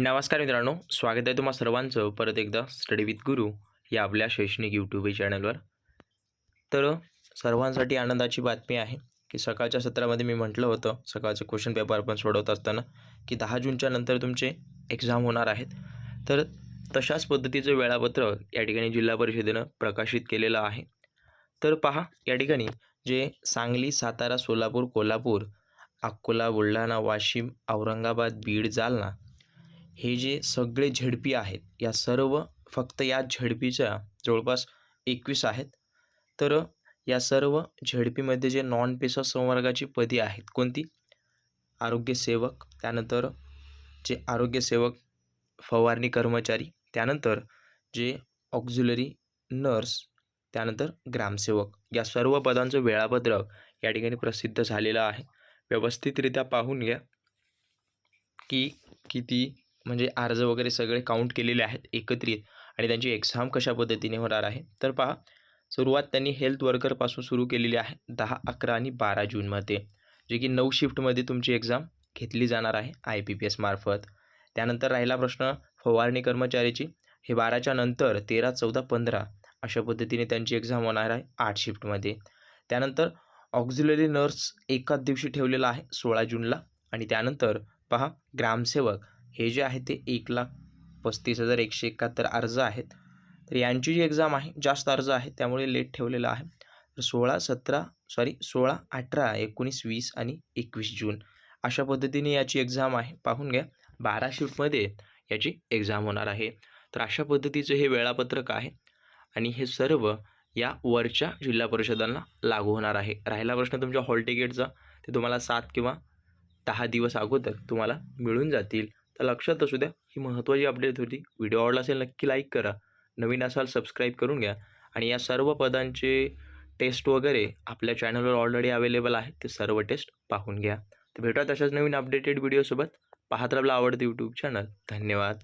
नमस्कार मित्रांनो स्वागत आहे तुम्हा सर्वांचं परत एकदा स्टडी विथ गुरु या आपल्या शैक्षणिक यूट्यूब चॅनलवर तर सर्वांसाठी आनंदाची बातमी आहे की सकाळच्या सत्रामध्ये मी म्हटलं होतं सकाळचं क्वेश्चन पेपर आपण सोडवत असताना की दहा जूनच्या नंतर तुमचे एक्झाम होणार आहेत. तर तशाच पद्धतीचं वेळापत्रक या ठिकाणी जिल्हा परिषदेनं प्रकाशित केलेलं आहे. तर पहा या ठिकाणी जे सांगली सातारा सोलापूर कोल्हापूर अकोला बुलढाणा वाशिम औरंगाबाद बीड जालना हे जे सगळे झेडपी आहेत या सर्व फक्त या झेडपीच्या जवळपास एकवीस आहेत. तर या सर्व झेडपीमध्ये जे नॉन पेशा संवर्गाची पदी आहेत कोणती? आरोग्यसेवक त्यानंतर जे आरोग्यसेवक फवारणी कर्मचारी त्यानंतर जे ऑक्झिलरी नर्स त्यानंतर ग्रामसेवक या सर्व पदांचं वेळापत्रक या ठिकाणी प्रसिद्ध झालेलं आहे. व्यवस्थितरित्या पाहून घ्या की किती म्हणजे अर्ज वगैरे सगळे काउंट केलेले आहेत एकत्रित. आणि त्यांची एक्झाम कशा पद्धतीने होणार आहे? तर पहा सुरुवात त्यांनी हेल्थ वर्करपासून सुरू केलेली आहे दहा अकरा आणि बारा जूनमध्ये जे की नऊ शिफ्टमध्ये तुमची एक्झाम घेतली जाणार आहे आय पी पी एस मार्फत. त्यानंतर राहिला प्रश्न फवारणी कर्मचारीची हे बाराच्या नंतर तेरा चौदा पंधरा अशा पद्धतीने त्यांची एक्झाम होणार आहे आठ शिफ्टमध्ये त्यानंतर ऑक्झिलरी नर्स एकाच दिवशी ठेवलेला आहे सोळा जूनला. आणि त्यानंतर पहा ग्रामसेवक हे जे आहे ते एक लाख पस्तीस हजार एकशे एकाहत्तर अर्ज आहेत. तर यांची जी एक्झाम आहे जास्त अर्ज आहे त्यामुळे लेट ठेवलेलं आहे. तर सोळा सतरा सॉरी सोळा अठरा एकोणीस वीस आणि एकवीस जून अशा पद्धतीने याची एक्झाम आहे. पाहून घ्या बारा शिफ्टमध्ये याची एक्झाम होणार आहे. तर अशा पद्धतीचं हे वेळापत्रक आहे आणि हे सर्व या वरच्या जिल्हा परिषदांना लागू होणार आहे. राहिला प्रश्न तुमच्या हॉल तिकीटचा ते तुम्हाला सात किंवा दहा दिवस अगोदर तुम्हाला मिळून जातील. तर लक्षात असू द्या ही महत्त्वाची अपडेट होती. व्हिडिओ आवडला असेल नक्की लाईक करा. नवीन असाल सबस्क्राईब करून घ्या. आणि या सर्व पदांचे टेस्ट वगैरे आपल्या चॅनलवर ऑलरेडी अवेलेबल आहे ते सर्व टेस्ट पाहून घ्या. तर भेटूया तशाच नवीन अपडेटेड व्हिडिओसोबत पाहत राहिला आवडतं यूट्यूब चॅनल धन्यवाद.